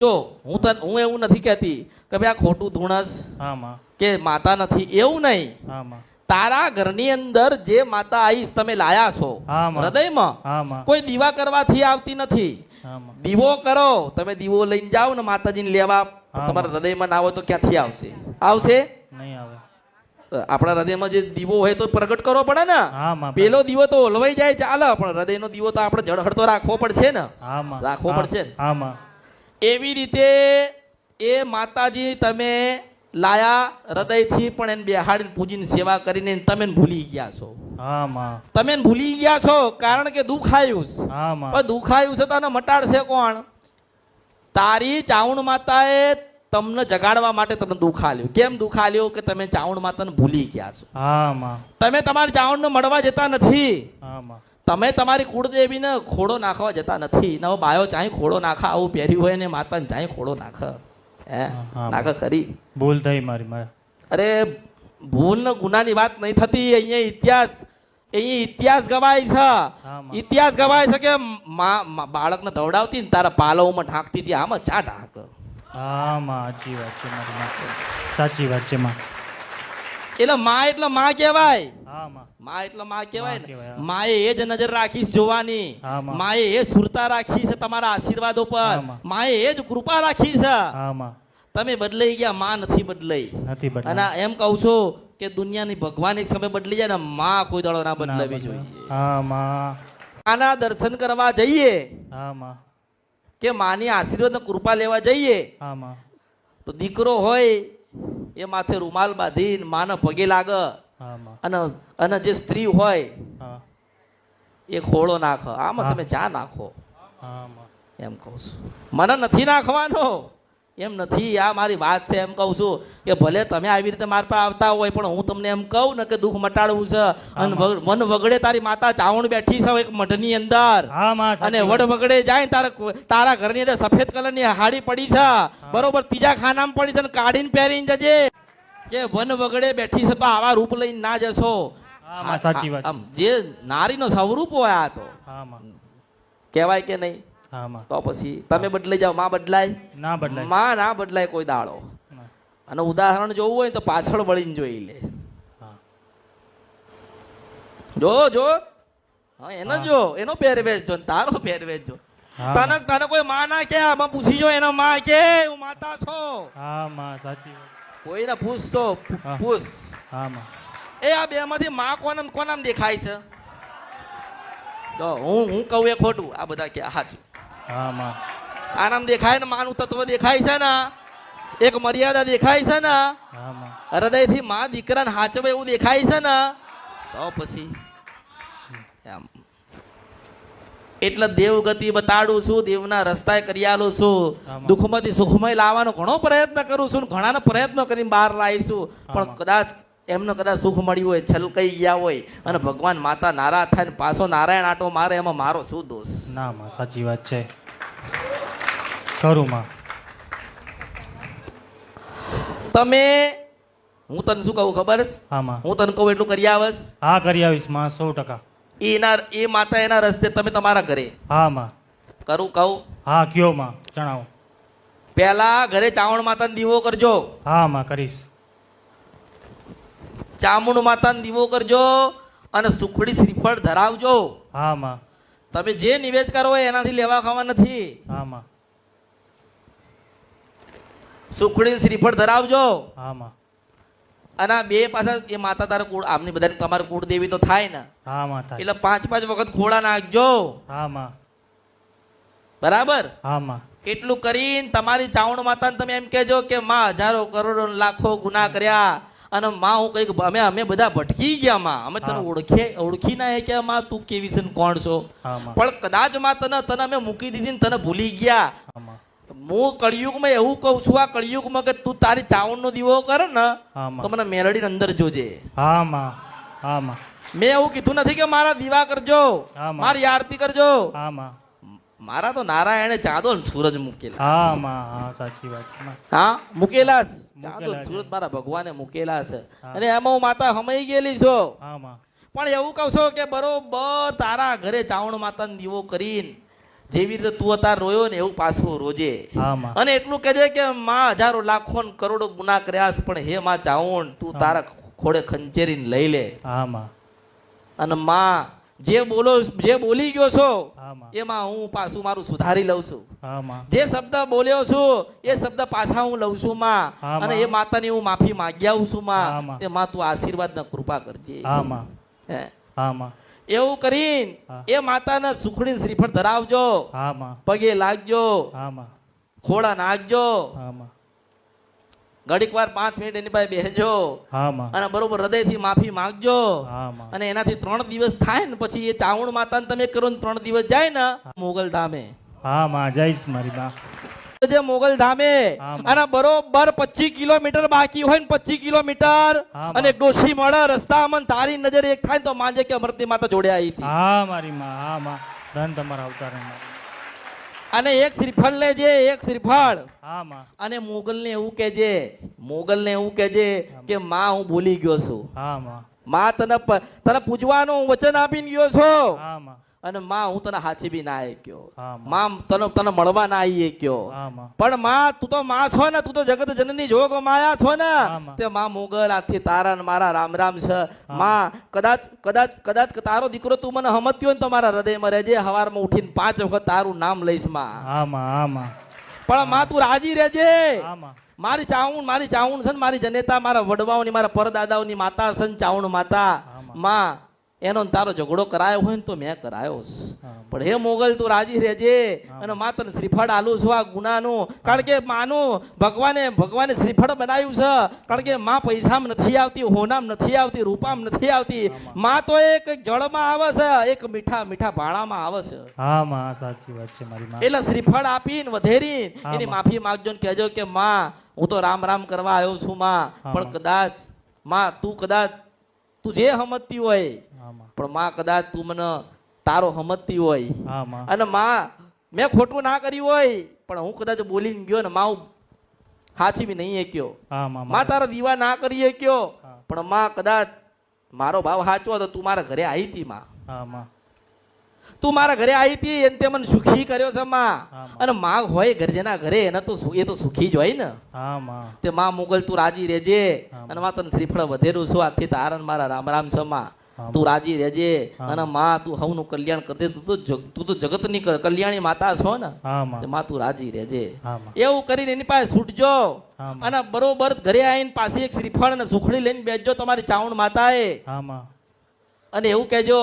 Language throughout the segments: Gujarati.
જો હું તને હું એવું નથી કહેતી કે ભાઈ આ ખોટું ધૂણસ કે માતા નથી એવું નહીં. તારા ઘરની અંદર જે માતા આવીશ તમે લાયા છો હૃદયમાં કોઈ દીવા કરવાથી આવતી નથી. દીવો કરો તમે દીવો લઈને જાઓ ને માતાજીને લેવા તમારા હૃદયમાં ના હોય તો ક્યાંથી આવશે? આવશે? નહીં આવે. આપણા હૃદયમાં જે દીવો હોય તો પ્રગટ કરવો પડે ને. પેલો દીવો તો ઓલવાઈ જાય ચાલે પણ હૃદયનો દીવો તો આપણે જળહળ તો રાખવો પડશે ને. રાખવો પડશે ને? એવી રીતે એ માતાજી તમે લાયા હૃદયથી પણ એને બેહાડીને પૂજીને સેવા કરીને તમે ભૂલી ગયા છો. તમે ભૂલી ગયા છો કારણ કે દુઃખ આવ્યું દુઃખ આવ્યું છે તને મટાડશે કોણ? તારી ચાવણ માતાએ તમને જગાડવા માટે તમને દુઃખ આલ્યું. કેમ દુઃખ આલ્યું કે તમે ચાવણ માતાને ભૂલી ગયા છો? તમે તમારી ચાવણને મળવા જતા નથી. તમે તમારી કુળદેવીને ખોડો નાખવા જતા નથી. નવો બાયો ચાહી ખોડો નાખા આવું પહેર્યું હોય ને માતાને ચાહી ખોડો નાખ. હે. નાખ ખરી. ભૂલ થઈ મારી મારે. અરે ભૂલ ને ગુનાની વાત નહીં થતી. અહીંયા ઇતિહાસ અહીં ઇતિહાસ ગવાય છે. ઇતિહાસ ગવાય છે કે બાળકને દવડાવતી ને તારા પાલવમાં ઢાંકતી હતી. આમાં ચા ઢાંક. હા માં સાચી વાત છે મારી માં સાચી વાત છે માં. એટલે માં એટલે માં કહેવાય. હા માં. માં એટલે માં કહેવાય ને. માએ એ જ નજર રાખીશ જોવાની. માએ એ સુરતા રાખી છે તમારા આશીર્વાદ ઉપર. માએ એ જ કૃપા રાખી છે. હા માં. તમે બદલાઈ ગયા માં નથી બદલાઈ. નથી અને એમ કહું છું કે દુનિયાની ભગવાન એક સમય બદલી જાય ને માં કોઈ દાડો ના બદલાવી જોઈએ. હા માં. આના દર્શન કરવા જઈએ. હા માં. કે માની આશીર્વાદ કૃપા લેવા જઈએ. તો દીકરો હોય એ માથે રૂમાલ બાંધીને માને પગે લાગે. અને અને જે સ્ત્રી હોય એ ખોળો નાખો. આમાં તમે ચા નાખો. એમ કહું છું. મને નથી નાખવાનો. એમ નથી આ મારી વાત છે એમ કહું છું કે ભલે તમે આવી રીતે મારા પાસે આવતા હોય પણ હું તમને એમ કહું ને કે દુઃખ મટાડવું છે. અને મન વગડે તારી માતા ચાવણ બેઠી છે એક મઢની અંદર. અને વડ વગડે જાય તારા તારા ઘરની અંદર સફેદ કલરની હાડી પડી છે. બરોબર ત્રીજા ખાનામાં પડી છે ને કાઢીને પહેરીને જજે. કે વન વગડે બેઠી છે તો આવા રૂપ લઈને ના જશો. સાચી વાત. જે નારીનો સ્વરૂપ હોય આ તો. કહેવાય કે નહીં? તો પછી તમે બદલાઈ જાઓ માં બદલાય? ના બદલાય. માં ના બદલાય કોઈ દાડો. અને ઉદાહરણ જોવું હોય તો પાછળ વળીને જોઈ લે. જો જો. હા એનો જો એનો પહેરવેશ જો તારો પહેરવેશ જો. તને તને કોઈ માં ના કે આમાં પૂછી જો એનો માં કે હું માતા છો. હા માં સાચી કોઈને પૂછ તો પૂછ. હા માં. એ આ બે માંથી માં કોને કોનામ દેખાય છે? તો હું હું કહું એ ખોટું આ બધા કે સાચું હા માં આનામ દેખાય ને માનું તત્વ દેખાય છે ને એક મર્યાદા દેખાય છે ને હૃદયથી માં દીકરાને હાચવે એવું દેખાય છે ને તો પછી એમ. એટલે દેવગતિ બતાડું છું દેવના રસ્તાએ કરી આલું છું. દુઃખમાંથી સુખમય લાવવાનો ઘણો પ્રયત્ન કરું છું ઘણાનો પ્રયત્ન કરીને બહાર લાવીશું પણ કદાચ એમને કદાચ સુખ મળ્યું હોય છલકાઈ ગયા હોય અને ભગવાન માતા નારાજ થાય ને પાછો નારાયણ આટો મારે એમાં મારો શું દોષ? ના સાચી વાત છે. ખરું માં તમે હું તને શું કહું ખબર? છે હા હું તને કહું એટલું કરી આવસ હા કરી આવીશમાં સો ટકા. એના એ માતા એના રસ્તે તમે તમારા ઘરે? હા માં. કરું કહું? હા કયો માં જણાવો. પહેલા ઘરે ચાવણ માતાને દીવો કરજો. હા માં કરીશ. ચામુંડ માતાને દીવો કરજો અને સુખડી શ્રીફળ ધરાવજો. હા માં. તમે જે નિવેદ કરો એનાથી લેવા ખાવા નથી. હા માં. સુખડી શ્રીફળ ધરાવજો. આમાં. અને આ બે પાછા એ માતા તારા કુળ આમની બધાને તમારે કુળદેવી તો થાય ને. થાય. એટલે પાંચ પાંચ વખત ખોળા નાખજો. બરાબર? એટલું કરીને તમારી ચાવણ માતાને તમે એમ કહેજો કે માં હજારો કરોડો લાખો ગુના કર્યા અને માં હું કંઈક અમે અમે બધા ભટકી ગયા માં. અમે તને ઓળખે ઓળખી ના કે માં તું કેવી છે ને કોણ છો? પણ કદાચમાં તને તને અમે મૂકી દીધી ને તને ભૂલી ગયા. હા કળિયુગમાં એવું કહું છું આ કળિયુગમાં કે તું તારી ચાવણનો દીવો કર ને તો મને મેરડીને અંદર જોજે. હા માં હા માં મેં એવું કીધું નથી કે મારા દીવા કરજો મારી આરતી કરજો. હા માં મારા તો નારાયણે ચાદો ને સૂરજ મૂકેલા. હા માં હા સાચી વાત છે. હા. મૂકેલા. ચાદો સૂરજ મારા ભગવાને મૂકેલા છે. અને એમાં હું માતા હમાઈ ગયેલી છો. હા માં પણ એવું કહું છું કે બરોબર તારા ઘરે ચાવણ માતાનો દીવો કરીને જેવી રીતે તું અતાર રોયો ને એવું પાછું રોજે. અને એટલું કહેજે કે માં હજારો લાખો કરોડો ગુના કર્યા પણ હે માં ચાવણ તું તારા ખોડે ખંચેરીને લઈ લે. અને માં જે બોલો જે બોલી ગયો છો એમાં હું પાછું મારું સુધારી લઉં છું. જે શબ્દ બોલ્યો છું એ શબ્દ પાછા હું લઉં છું માં. અને એ માતાની હું માફી માંગ્યા આવું છું માં. તે માં તું આશીર્વાદ ને કૃપા કરજે. હા. એવું કરીને એ માતાના સુખડી શ્રીફળ ધરાવજો. પગે લાગજો. ખોડા નાખજો. ઘડીક વાર પાંચ મિનિટ એની પાસે બેસજો. હા અને બરોબર હૃદયથી માફી માંગજો. અને એનાથી ત્રણ દિવસ થાય ને પછી એ ચાવણ માતાને તમે કરો ને ત્રણ દિવસ જાય ને મોગલ ધામે. હા માં જઈશ મારી માં જે મોગલ ધામે. અને બરોબર પચીસ કિલોમીટર બાકી હોય ને પચીસ કિલોમીટર. અને. ડોશી મળે રસ્તામાં ને તારી નજર એક થાય ને તો માંજે કે અમરતી માતા જોડે આવી હતી. હા મારી માં હા માં. ધન તમારા અવતાર અને એક શ્રીફળ લેજે એક શ્રીફળ. હા માં. અને મોગલને એવું મોગલ ને એવું કહેજે કે માં. હું ભૂલી ગયો છું. હા માં. માં તને તને પૂજવાનું વચન આપીને ગયો છું. હા માં. અને માં હું તને હાચી બી ના ગયો માં તને તને મળવા ના આવી ગયો પણ માં તું તો માં છો ને તું તો જગત જનની જોગ માયા છો ને. તે માં મોગલ આથી તારા ને મારા રામ રામ છે. માં કદાચ કદાચ કદાચ તારો દીકરો તું મને હમત્યો ને તો મારા હૃદયમાં રહેજે હવારમાં ઉઠીને પાંચ વખત તારું નામ લઈશમાં. પણ માં તું રાજી રહેજે. મારી ચાવણ મારી ચાવણ છે ને મારી જનેતા મારા વડવાઓની મારા પરદાદાઓની માતા છે ને ચાવણ માતા. માં. એનો તારો ઝઘડો કરાયો હોય ને તો મેં કરાયો છે પણ હે મોગલ તું રાજી રહેજે. અને માત્ર શ્રીફળ આલું છું આ ગુનાનું. કારણ કે માનું ભગવાને ભગવાને શ્રીફળ બનાવ્યું છે. કારણ કે માં પૈસામાં નથી આવતી હોનામ નથી આવતી રૂપામાં નથી આવતી. માં. તો એક જળમાં આવે છે એક મીઠા મીઠા ભાણામાં આવે છે. હા માં સાચી વાત છે મારી માં. એટલે શ્રીફળ આપીને વધેરી એની માફી માંગજો ને કહેજો કે માં હું તો રામ રામ કરવા આવ્યો છું માં. પણ કદાચમાં તું કદાચ તું જે સમજતી હોય પણ માં કદાચ તું મને તારો સમજતી હોય. અને માં મેં ખોટું ના કર્યું હોય પણ હું કદાચ બોલીને ગયો ને માં હાચી બી નહીં ક્યો માં તારા દીવા ના કરી કયો પણ માં કદાચ મારો ભાવ હાચો હતો તું મારા ઘરે આવી હતી માં. તું મારા ઘરે આવી હતી એને તે મને સુખી કર્યો છે માં. અને માં હોય ઘર જેના ઘરે એને તો એ તો સુખી જ હોય ને. તે માં મુગલ તું રાજી રહેજે. અને માં તને શ્રીફળ વધેરું છું. આથી તારા મારા રામ રામ છે માં. તું રાજી રહેજે. અને માં તું હવનું કલ્યાણ કરજે. તું તો તું તો જગતની કલ્યાણી માતા છો ને. માં તું રાજી રહેજે. એવું કરીને એની પાસે છૂટજો. અને બરોબર ઘરે આવીને પાછી એક શ્રીફળ અને સુખડી લઈને બેસજો તમારી ચાવણ માતાએ. એ અને એવું કહેજો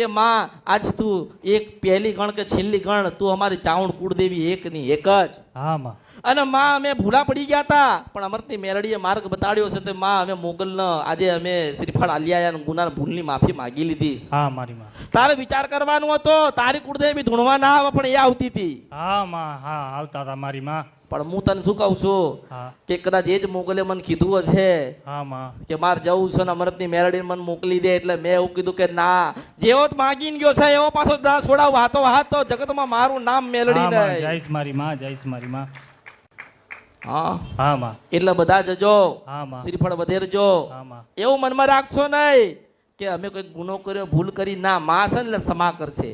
કે માં આજ તું એક પહેલી ગણ કે છેલ્લી ગણ તું અમારી ચાવણ કુળદેવી એકની એક જ. હા માં. અને માં અમે ભૂલા પડી ગયા હતા પણ અમરતની મેલડીએ માર્ગ બતાડ્યો છે તે માં અમે મોગલનો આજે અમે શ્રીફળ આલિયા ગુના ભૂલની માફી માગી લીધી. હા મારી માં. તારે વિચાર કરવાનો હતો તારી કુળદેવી ધૂણવા ના આવે પણ એ આવતી હતી. હા માં હા આવતા હતા મારી માં. પણ હું તને શું કહું છું? કે કદાચ એ જ મોગલે મને કીધું હશે હા માં. કે મારે જવું છે ને અમરતની મેરડી મને મોકલી દે એટલે મેં એવું કીધું કે ના. જેવો જ માગીને ગયો છે એવો પાછો દાસ છોડાવ હાથો હાથ તો જગતમાં મારું નામ મેલડી હા જયસ મારી માં જયસ મારી માં. હા. હા માં. એટલે બધા જજો. હા માં. શ્રીફળ વધેરજો. હા માં. એવું મનમાં રાખશો નહીં કે અમે કોઈ ગુનો કર્યો ભૂલ કરી ના માસ છે એટલે ક્ષમા કરશે.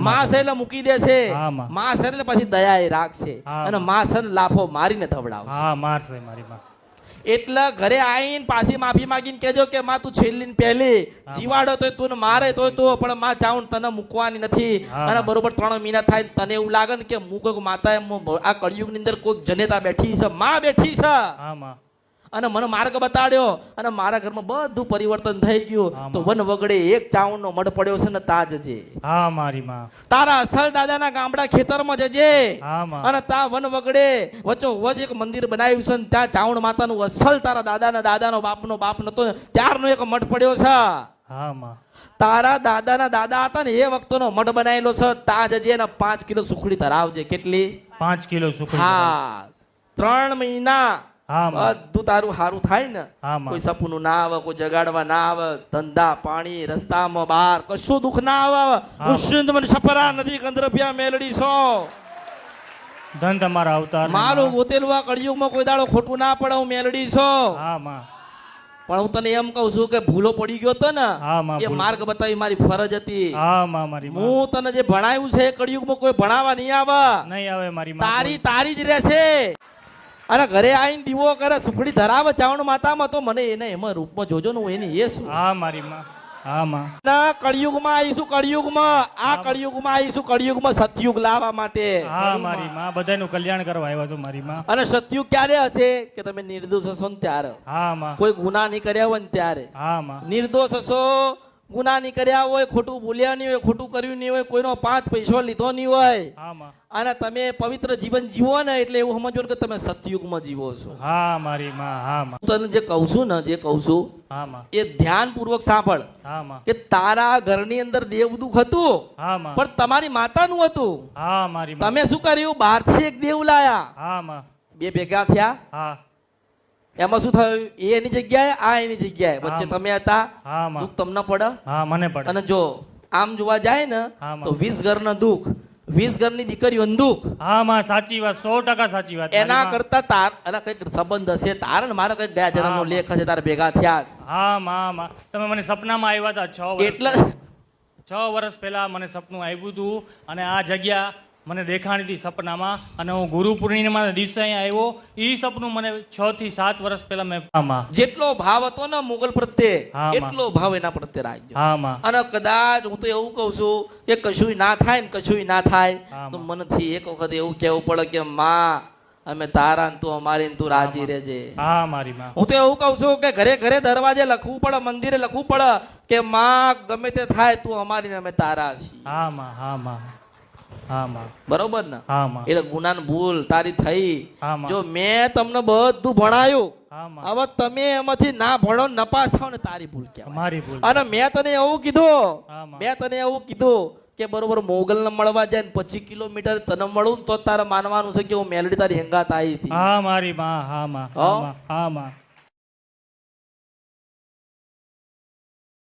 માસ છે એટલે મૂકી દેશે. હા, માં. માં છે એટલે પછી દયા એ રાખશે. અને માં. છે લાફો મારીને ધવડાવશે. હા મારશે મારી માં. એટલે ઘરે આવીને પાછી માફી માંગીને કેજો કે માં તું છેલ્લી પહેલી. જીવાડો તો તું મારે તોય તું પણ માં ચાઉન તને મૂકવાની નથી. અને બરોબર ત્રણ મહિના થાય તને એવું લાગે ને કે હું કોઈક માતા આ કળિયુગની અંદર કોઈક જનેતા બેઠી છે માં બેઠી છે અને મને માર્ગ બતાડ્યો. અને મારા ઘરમાં બધું પરિવર્તન થઈ ગયું. તો વન વગડે એક ચાવણનો મઢ પડ્યો છે ને તાજ છે. હા મારી માં. તારા અસલ દાદાના ગામડા ખેતરમાં જજે. અને તા વન વગડે વચ્ચો વચ એક મંદિર બનાવ્યું છે ને ત્યાં ચાવણ માતાનું અસલ તારા દાદાના દાદાનો બાપનો બાપ નતો ત્યારનો એક મઠ પડ્યો છે. હા માં. તારા દાદાના દાદા હતા ને એ વખતનો મઠ બનાવેલો છે. તા જજે ને પાંચ કિલો સુખડી ધરાવજે. કેટલી? પાંચ કિલો સુખડી હા. ત્રણ મહિના બધું તારું સારું થાય ને કોઈ સપનું ના આવે કોઈ જગાડવા ના આવે ધંધા પાણી રસ્તામાં બહાર કશું દુઃખ ના આવે હા. મને સપરા નદી કંદરભિયા મેલડી છો. ધન તમારા અવતાર મારું ગોતેલું કળિયુગમાં કોઈ દાડો ખોટું ના પડે હું મેલડી છો. હા માં પણ હું તને એમ કહું છું કે ભૂલો પડી ગયો હતો ને એ માર્ગ બતાવી મારી ફરજ હતી. હા તને જે ભણાવ્યું છે કળિયુગમાં કોઈ ભણાવા નહીં આવે. નહીં આવે મારી તારી તારી જ રહેશે. અને ઘરે આવીને દીવો કરે સુખડી ધરાવે ચાવણ માતામાં તો મને એને એમાં રૂપમાં જોજો ને હું એની એ શું હા મારી માં. હા માં. ના કળિયુગમાં આવીશું કળિયુગમાં. આ કળિયુગમાં આવીશું કળિયુગમાં સતયુગ લાવવા માટે. હા મારી માં. બધાનું કલ્યાણ કરવા આવ્યો છો મારી માં. અને સતયુગ ક્યારે હશે? કે તમે નિર્દોષ હશો ને ત્યારે. હા માં. કોઈ ગુના નહીં કર્યા હોય ને ત્યારે. હા માં. નિર્દોષ હશો ગુના નહીં કર્યા હોય ખોટું બોલ્યા નહીં હોય ખોટું કર્યું નહીં હોય કોઈનો પાંચ પૈસો લીધો નહીં હોય. અને તમે પવિત્ર જીવન જીવો ને એટલે એવું સમજો કે તમે સતયુગમાં જીવો છો. હા મારી માં હા માં. તને જે કહું છું ને જે કહું છું એ ધ્યાનપૂર્વક સાંભળ. કે તારા ઘરની અંદર દેવ દુઃખ હતું પણ તમારી માતાનું હતું. હા મારી તમે શું કર્યું? બહારથી એક દેવ લાયા. હા માં. બે ભેગા થયા. હા. એમાં શું થયું? એ એની જગ્યાએ આ એની જગ્યાએ. વચ્ચે તમે હતા. દુઃખ તમને પડે? હા મને પડે. અને જો આમ જોવા જાય ને તો વીસ ઘરના દુઃખ. વીસ ઘરની દીકરીઓનું દુઃખ. હા માં સાચી વાત સો ટકા સાચી વાત. એના કરતા તાર અરે કંઈક સંબંધ હશે? તાર ને મારા કંઈક ગયા જન્મનો લેખ હશે તારે ભેગા થયા. હા માં માં તમે મને સપનામાં આવ્યા હતા છ વર્ષ. એટલે છ વર્ષ પહેલા મને સપનું આવ્યું હતું અને આ જગ્યા મને દેખાણી હતી સપનામાં અને હું ગુરુ પૂર્ણિમાના દિવસે અહીંયા આવ્યો. એ સપનું મને છ થી સાત વર્ષ પહેલા મેં જેટલો ભાવ હતો ને મુગલ પ્રત્યે એટલો ભાવ એના પ્રત્યે રાખજો અને કદાચ હું તો એવું કહું છું કે કશું ના થાય ને કશું ના થાય તો મનથી એક વખત એવું કહેવું પડે કે માં અમે તારા ને તું અમારી તું રાજી રહેજે. હા મારી માં. હું તો એવું કહું છું કે ઘરે ઘરે દરવાજે લખવું પડે મંદિરે લખવું પડે કે માં ગમે તે થાય તું અમારી અમે તારા છીએ. હા માં હા માં બરોબર ને? એટલે ગુના ભૂલ તારી થઈ. જો મેં તમને બધું ભણાયું હવે તમે એમાંથી ના ભણો નપાસ થાવ ને તારી ભૂલ કહેવાય. મારી અને મેં તને એવું કીધું મેં તને એવું કીધું કે બરોબર મોગલ ને મળવા જાય ને પચીસ કિલોમીટર તને મળું ને તો તારે માનવાનું છે કે હું મેલડી તારી હેંગાત આવી હતી. હા મારી માં હા માં હા માં હા માં.